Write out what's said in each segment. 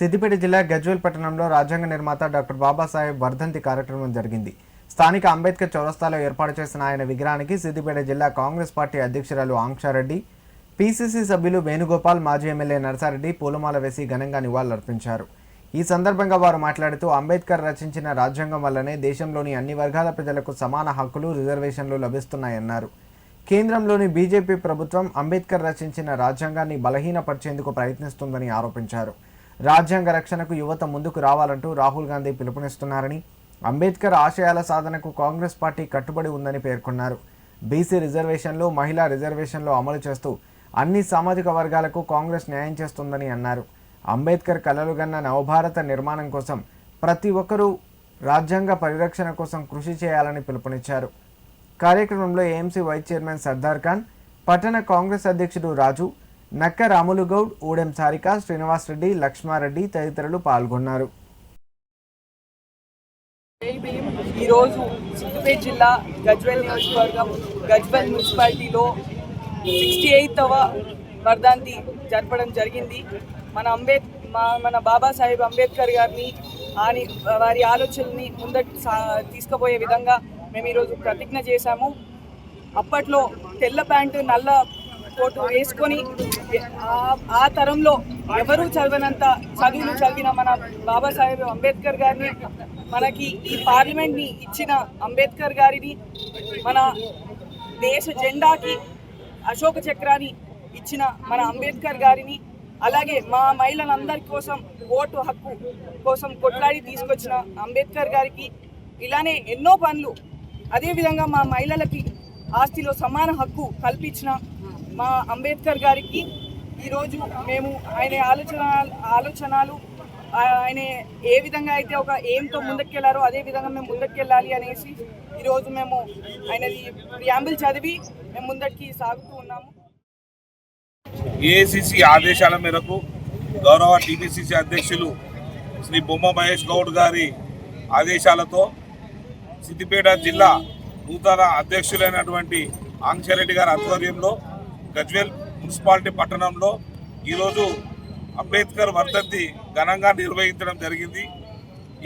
సిద్దిపేట జిల్లా గజ్వేల్ పట్టణంలో రాజ్యాంగ నిర్మాత డాక్టర్ బాబాసాహెబ్ వర్ధంతి కార్యక్రమం జరిగింది. స్థానిక అంబేద్కర్ చౌరస్తాలో ఏర్పాటు చేసిన ఆయన విగ్రహానికి సిద్దిపేట జిల్లా కాంగ్రెస్ పార్టీ అధ్యక్షురాలు ఆంక్షారెడ్డి పీసీసీ సభ్యులు వేణుగోపాల్ మాజీ ఎమ్మెల్యే నరసారెడ్డి పూలమాల వేసి ఘనంగా నివాళులర్పించారు. ఈ సందర్భంగా వారు మాట్లాడుతూ అంబేద్కర్ రచించిన రాజ్యాంగం వల్లనే దేశంలోని అన్ని వర్గాల ప్రజలకు సమాన హక్కులు రిజర్వేషన్లు లభిస్తున్నాయన్నారు. కేంద్రంలోని బీజేపీ ప్రభుత్వం అంబేద్కర్ రచించిన రాజ్యాంగాన్ని బలహీనపరిచేందుకు ప్రయత్నిస్తుందని ఆరోపించారు. రాజ్యాంగ రక్షణకు యువత ముందుకు రావాలంటూ రాహుల్ గాంధీ పిలుపునిస్తున్నారని అంబేద్కర్ ఆశయాల సాధనకు కాంగ్రెస్ పార్టీ కట్టుబడి ఉందని పేర్కొన్నారు. బీసీ రిజర్వేషన్లు మహిళా రిజర్వేషన్లు అమలు చేస్తూ అన్ని సామాజిక వర్గాలకు కాంగ్రెస్ న్యాయం చేస్తుందని అన్నారు. అంబేద్కర్ కలలుగన్న నవభారత నిర్మాణం కోసం ప్రతి ఒక్కరూ రాజ్యాంగ పరిరక్షణ కోసం కృషి చేయాలని పిలుపునిచ్చారు. కార్యక్రమంలో AMC vice chairman Sardar Khan పట్టణ కాంగ్రెస్ అధ్యక్షుడు రాజు నక్క రాములుగౌడ్ ఊడెం సారిక శ్రీనివాస్ రెడ్డి లక్ష్మారెడ్డి తదితరులు పాల్గొన్నారు. ఈరోజు సిద్దిపేట జిల్లా గజ్వెల్ నియోజకవర్గం గజ్వెల్ మున్సిపాలిటీలో సిక్స్టీ ఎయితవ వర్ధాంతి జరపడం జరిగింది. మన అంబేద్ మా మన బాబాసాహెబ్ అంబేద్కర్ గారిని అని వారి ఆలోచనని ముందటి సా- తీసుకుపోయే విధంగా మేము ఈరోజు ప్రతిజ్ఞ చేశాము. అప్పట్లో తెల్ల ప్యాంటు నల్ల కోటు వేసుకొని ఆ- తరంలో ఎవరు చదవనంత చదువులు చదివిన మన బాబాసాహెబ్ అంబేద్కర్ గారిని మనకి ఈ పార్లమెంట్ని ఇచ్చిన అంబేద్కర్ గారిని మన దేశ జెండాకి అశోక చక్రాన్ని ఇచ్చిన మన అంబేద్కర్ గారిని అలాగే మా మహిళలందరి కోసం ఓటు హక్కు కోసం కొట్లాడి తీసుకొచ్చిన అంబేద్కర్ గారికి ఇలానే ఎన్నో పనులు అదేవిధంగా మా మహిళలకి ఆస్తిలో సమాన హక్కు కల్పించిన మా అంబేద్కర్ గారికి ఈరోజు మేము ఆయన ఆలోచన ఆలోచనలు ఆయన ఏ విధంగా అయితే ఒక ఏంతో ముందుకెళ్ళారో అదే విధంగా మేము ముందుకెళ్ళాలి అనేసి ఈరోజు మేము ఆయనది ప్రియాంబుల్ చదివి మేము ముందరికి సాగుతూ ఉన్నాము. ఏఐసిసి ఆదేశాల మేరకు గౌరవ టీపీసీసీ అధ్యక్షులు శ్రీ బొమ్మ మహేష్ గౌడ్ గారి ఆదేశాలతో సిద్దిపేట జిల్లా నూతన అధ్యక్షులైనటువంటి ఆంక్షరెడ్డి గారి ఆధ్వర్యంలో గజ్వేల్ మున్సిపాలిటీ పట్టణంలో ఈరోజు అంబేద్కర్ వర్ధంతి ఘనంగా నిర్వహించడం జరిగింది.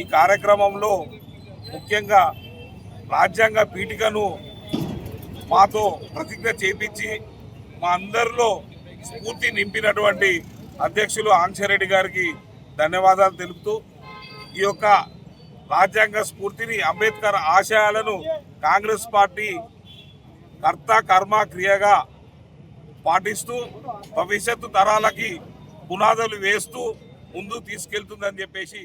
ఈ కార్యక్రమంలో ముఖ్యంగా రాజ్యాంగ పీఠికను మాతో ప్రతిజ్ఞ చేపించి మా అందరిలో స్ఫూర్తి నింపినటువంటి అధ్యక్షులు ఆంక్షరెడ్డి గారికి ధన్యవాదాలు తెలుపుతూ ఈ యొక్క రాజ్యాంగ స్ఫూర్తిని అంబేద్కర్ ఆశయాలను కాంగ్రెస్ పార్టీ కర్త కర్మ క్రియగా పాటిస్తూ భవిష్యత్తు తరాలకి పునాదులు వేస్తూ ముందుకు తీసుకెళ్తుందని చెప్పేసి